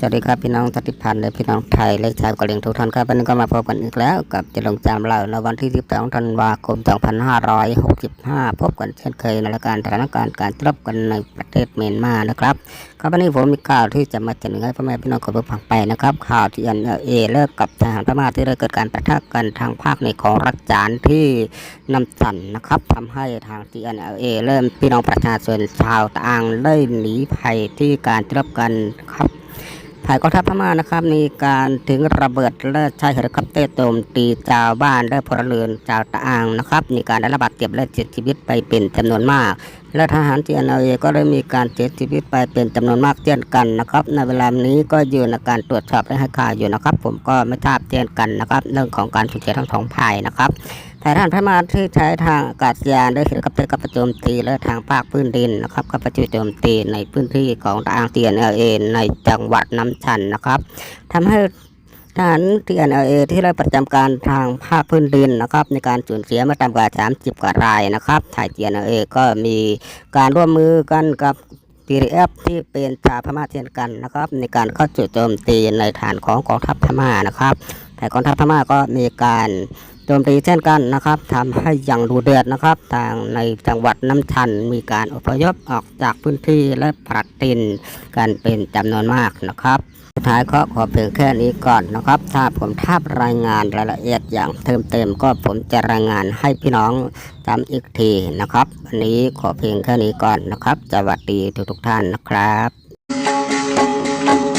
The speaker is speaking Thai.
สวัสดีครับพี่น้องทัติพันธ์และพี่น้องไทยและชาวกะเหรี่ยงทุกท่านครับวันนี้ก็มาพบกันอีกแล้ว กับจะลงจามเราในวันที่ 12 ธันวาคม 2565 พบกันเช่นเคยในรายการสถานการณ์การรบกันในประเทศเมียนมานะครับครับวันนี้ผมมีข่าวที่จะมาเสนอให้พ่อแม่พี่น้องคนผู้ฟังไปนะครับ ข่าวที่อันเอเลิกกับทหารพม่าที่ได้เกิดการปะทะกันทางภาคในของรัฐจานที่นำสันนะครับทำให้ทาง TNLA เริ่มพี่น้องประชาชนชาวตะอังได้หนีภัยที่การรบกันครับ ถ่ายกองทัพพม่านะครับ มีการถึงระเบิดและใช้เฮลิคอปเตอร์โจมตีชาวบ้านและพลเรือนชาวตะอางนะครับ มีการได้รับบาดเจ็บและเสียชีวิตไปเป็นจำนวนมาก และทหารทีเอ็นเอก็ได้มีการเสียชีวิตไปเป็นจำนวนมากเช่นกันนะครับ ในเวลานี้ก็อยู่ในการตรวจสอบและให้ข่าวอยู่นะครับ ผมก็ไม่ทราบเช่นกันนะครับ เรื่องของการสูญเสียทั้งสองฝ่ายนะครับแต่ทหารพม่าที่ใช้ทางอากาศยานได้เฮลิคอปเตอร์กับประโจมตีและทางภาคพื้นดินนะครับกับประโจมตีในพื้นที่ของทาง TNLA ในจังหวัดน้ำชันนะครับทำให้ ทหาร TNLA ที่ได้ประจำการทางภาคพื้นดินนะครับ ในการสูญเสียม่ต่ำกว่า 30 กว่ารายนะครับไทย NLA ก็มีการร่วมมือกันกับ TDF ที่เป็นชาวพม่าเช่นกันนะครับ ในการเข้าจุดโจมตีในฐานของกองทัพพม่านะครับแต่กองทัพพม่าก็มีการโจมตีเช่นกันนะครับทำให้อย่างดูเดือดนะครับ ทางในจังหวัดน้ำชันมีการอพยพออกจากพื้นที่และผลัดตินกันเป็นจำนวนมากนะครับ ท้ายก็ขอเพียงแค่นี้ก่อนนะครับ ถ้าผมทราบรายงานรายละเอียดอย่างเติมเต็มก็ผมจะรายงานให้พี่น้องจำอีกทีนะครับวันนี้ขอเพียงแค่นี้ก่อนนะครับสวัสดีทุกๆท่านนะครับ